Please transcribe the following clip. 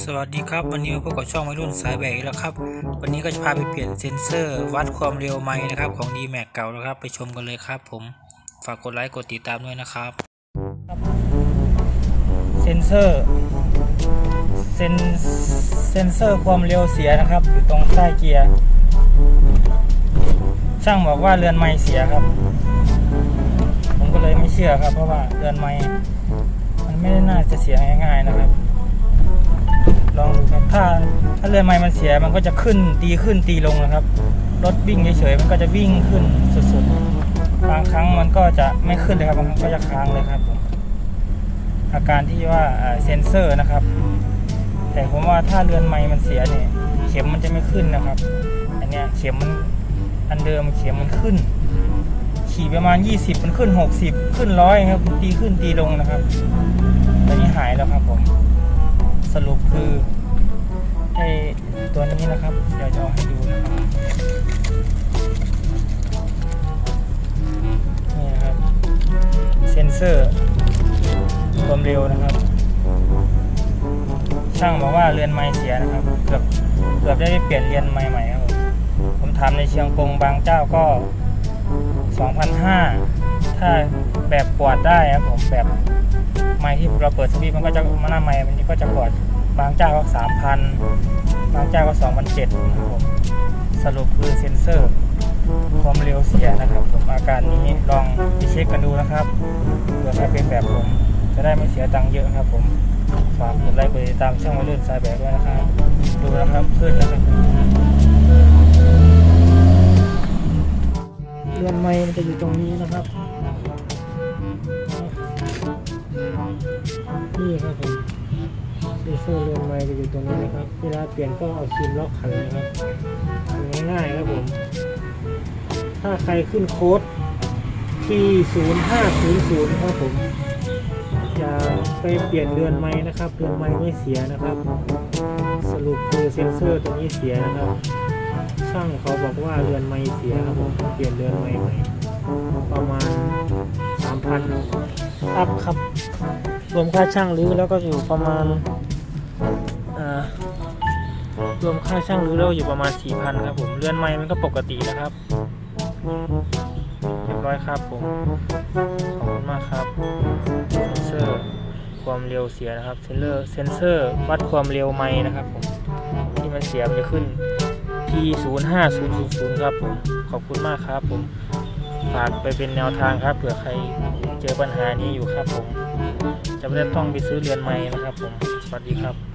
สวัสดีครับ วันนี้พบกับช่องวัยรุ่นสายแบกอีกแล้วครับ วันนี้ก็จะพาไปเปลี่ยนเซ็นเซอร์ วัดความเร็วไมค์นะครับ ของ d m a x เก่านะครับ ไปชมกันเลยครับ ผมฝากกดไลค์กดติดตามด้วยนะครับ เซ็นเซอร์เซนเซนเซอร์ความเร็วเสียนะครับ อยู่ตรงใต้เกียร์ช่างบอกว่าเรือนไม้เสียครับ ผมก็เลยไม่เชื่อครับ เพราะว่าเรือนไม้มันไม่ได้น่าจะเสียง่ายๆนะครับ ลองดูครับถ้าถ้าเรือนไม้มันเสียมันก็จะขึ้นตีขึ้นตีลงนะครับ รถวิ่งเฉยๆมันก็จะวิ่งขึ้นสุดๆ บางครั้งมันก็จะไม่ขึ้นเลยครับบางครั้งก็จะค้างเลยครับผมอาการที่ว่าอ่าเซ็นเซอร์นะครับ แต่ผมว่าถ้าเรือนไม้มันเสียเนี่ยเข็มมันจะไม่ขึ้นนะครับ อันเนี้ยเข็มมันอันเดิมเข็มมันขึ้น ขี่ประมาณ 20 มันขึ้น 60 ขึ้นร้อยครับตีขึ้นตีลงนะครับตอนนี้หายแล้วครับผม สรุปคือไอตัวนี้นะครับ เดี๋ยวจะเอาให้ดูนะครับนี่นะครับ เซนเซอร์ความเร็วนะครับช่างบอกว่าเรือนไม้เสียนะครับ เกือบเกือบได้เปลี่ยนเรือนไม้ใหม่ครับผมผมทำในเชียงกงบางเจ้าก็2,500ถ้าแบบปวดได้ครับผมแบบ ไม้ที่เราเปิดสวิตมันก็จะมาหน้าไม้มันก็จะกดบางเจ้าก็สามพันบางเจ้าก็สองพันเจ็ดครับผมสรุปคือเซ็นเซอร์ความเร็วเสียนะครับผมอาการนี้ลองไปเช็คกันดูนะครับเผื่อใครเป็นแบบผมจะได้ไม่เสียตังค์เยอะครับผมฝากกดไลค์กดติดตามช่องวัยรุ่นสายแบบด้วยนะครับ ดูนะครับขึ้นนะครับเรือนไม้มันจะอยู่ตรงนี้นะครับ นี่ครับผมเซนเซอร์เรือนไม้จะอยู่ตรงนี้นะครับ เวลาเปลี่ยนก็เอาคีมล็อกขันนะครับง่ายๆครับผม ถ้าใครขึ้นโค้ดที่0500ครับผมอย่าไปเปลี่ยนเรือนไม้นะครับ เรือนไม้ไม่เสียนะครับ สรุปคือเซ็นเซอร์ตัวนี้เสียนะครับ ช่างเขาบอกว่าเรือนไม้เสียครับผมเปลี่ยนเรือนไม้ใหม่ประมาณ3,000 อัพครับ รวมค่าช่างรื้อแล้วก็อยู่ประมาณรวมค่าช่างรื้อแล้วอยู่ประมาณ4,000ครับผมเรือนไม้มันก็ปกตินะครับ เรียบร้อยครับผม ขอบคุณมากครับ เซนเซอร์ความเร็วเสียนะครับ เซนเซอร์เซนเซอร์วัดความเร็วไม้นะครับผม ที่มันเสียมันจะขึ้น P 0 5 0 0 0ครับผม ขอบคุณมากครับผม ฝากไปเป็นแนวทางครับเผื่อใคร เจอปัญหานี้อยู่ครับผมจะไม่ได้ต้องไปซื้อเรือนใหม่นะครับผม สวัสดีครับ